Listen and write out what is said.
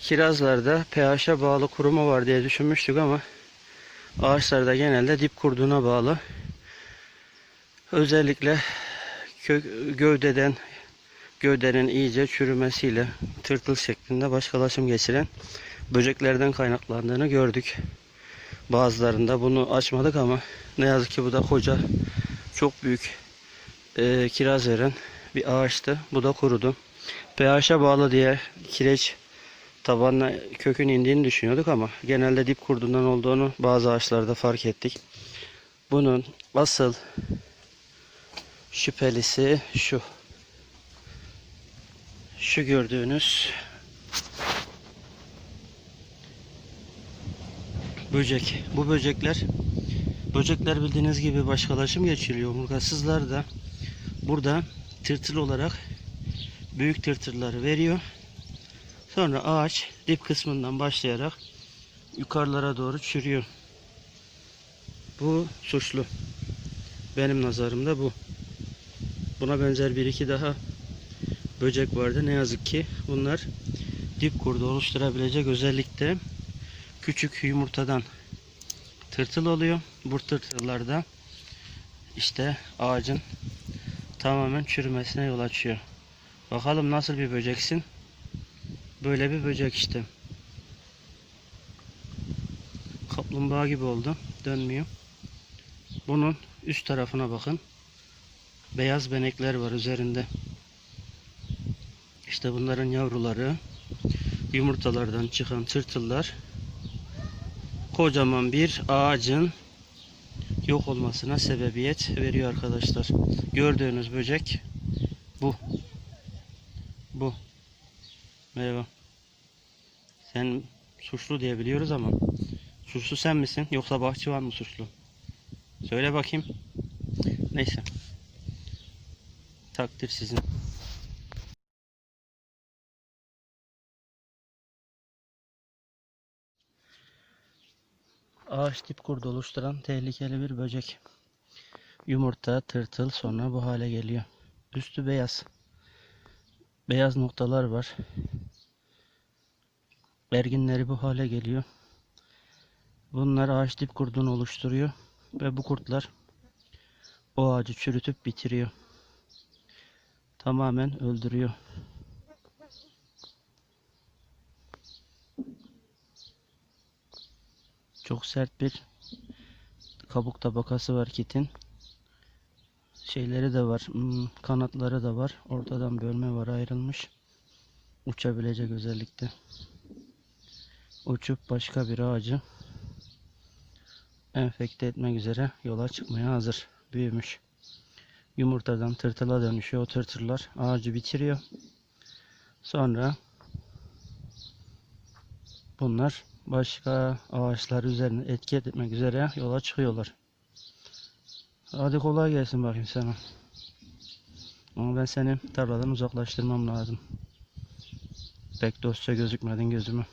kirazlarda pH'e bağlı kuruma var diye düşünmüştük ama ağaçlarda genelde dip kurduğuna bağlı. Özellikle gövdeden gövdenin iyice çürümesiyle tırtıl şeklinde başkalaşım geçiren böceklerden kaynaklandığını gördük. Bazılarında bunu açmadık ama ne yazık ki bu da koca çok büyük e, kiraz veren bir ağaçtı. Bu da kurudu. pH'e bağlı diye kireç tabanına kökün indiğini düşünüyorduk ama genelde dip kurdundan olduğunu bazı ağaçlarda fark ettik. Bunun asıl şüphelisi şu. Şu gördüğünüz böcek. Bu böcekler böcekler bildiğiniz gibi başkalaşım geçiriyor. Omurgasızlar da burada tırtıl olarak büyük tırtılları veriyor. Sonra ağaç dip kısmından başlayarak yukarılara doğru çürüyor. Bu suçlu. Benim nazarımda bu. Buna benzer bir iki daha böcek vardı. Ne yazık ki bunlar dip kurdu oluşturabilecek özellikle küçük yumurtadan tırtıl oluyor. Bu tırtıllar da işte ağacın tamamen çürümesine yol açıyor. Bakalım nasıl bir böceksin? Böyle bir böcek işte. Kaplumbağa gibi oldu. Dönmüyor. Bunun üst tarafına bakın. Beyaz benekler var üzerinde. İşte bunların yavruları yumurtalardan çıkan tırtıllar kocaman bir ağacın yok olmasına sebebiyet veriyor arkadaşlar. Gördüğünüz böcek bu. Bu. Merhaba. Sen suçlu diye biliyoruz ama suçlu sen misin yoksa bahçıvan mı suçlu? Söyle bakayım. Neyse. Takdir sizin. Ağaç tip kurdu oluşturan tehlikeli bir böcek. Yumurta, tırtıl sonra bu hale geliyor. Üstü beyaz. Beyaz noktalar var. Erginleri bu hale geliyor. Bunlar ağaç dip kurdunu oluşturuyor. Ve bu kurtlar o ağacı çürütüp bitiriyor. Tamamen öldürüyor. Çok sert bir kabuk tabakası var kitin. Şeyleri de var. hmm, Kanatları da var. Ortadan bölme var ayrılmış. Uçabilecek özellikle. Uçup başka bir ağacı enfekte etmek üzere yola çıkmaya hazır. Büyümüş. Yumurtadan tırtıla dönüşüyor. O tırtırlar ağacı bitiriyor. Sonra bunlar başka ağaçlar üzerine etki etmek üzere yola çıkıyorlar. Hadi kolay gelsin bakayım sana. Ama ben seni tarladan uzaklaştırmam lazım. Pek dostça gözükmedin gözüme.